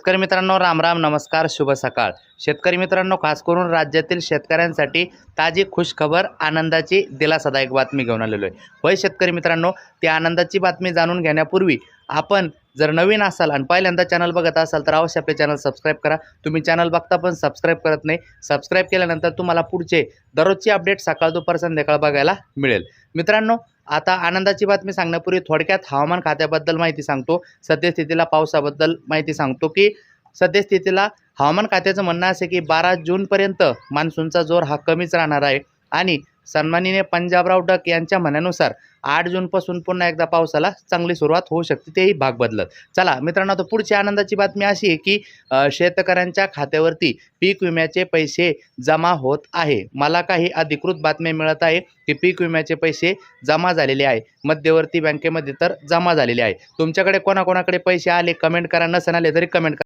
शेतकरी मित्रांनो राम राम नमस्कार शुभ सकाळ. शेतकरी मित्रांनो खास करून राज्यातील शेतकऱ्यांसाठी ताजी खुश खबर आनंदाची दिलासादायक बातमी घेऊन आलेलो आहे. होय शेतकरी मित्रांनो ती आनंदाची बातमी जाणून घेण्यापूर्वी आपण जर नवीन असाल आणि पहिल्यांदा चॅनल बघत असाल तर अवश्य आपले चॅनल सबस्क्राईब करा. तुम्ही चॅनल बघता पण सबस्क्राईब करत नाही सबस्क्राईब केल्यानंतर तुम्हाला पुढचे दररोजची अपडेट सकाळ दुपार संध्याकाळ बघायला मिळेल. मित्रांनो आता आनंदाची बातमी सांगण्यापूर्वी थोडक्यात हवामान खात्याबद्दल माहिती सांगतो. सद्यस्थितीला पावसाबद्दल माहिती सांगतो की सद्यस्थितीला हवामान खात्याचं म्हणणं असे की बारा जूनपर्यंत मान्सूनचा जोर हा कमीच राहणार आहे. आणि सन्माननीय पंजाबराव डक यांच्या म्हणण्यानुसार आठ जूनपासून पुन्हा एकदा पावसाला चांगली सुरुवात होऊ शकते तेही भाग बदलत. चला मित्रांनो आता पुढची आनंदाची बातमी अशी आहे की शेतकऱ्यांच्या खात्यावरती पीक विम्याचे पैसे जमा होत आहे. मला काही अधिकृत बातम्या मिळत आहे की पीक विम्याचे पैसे जमा झालेले आहे. मध्यवर्ती बँकेमध्ये तर जमा झालेले आहे. तुमच्याकडे कोणाकोणाकडे पैसे आले कमेंट करा. नसन आले तरी कमेंट करा.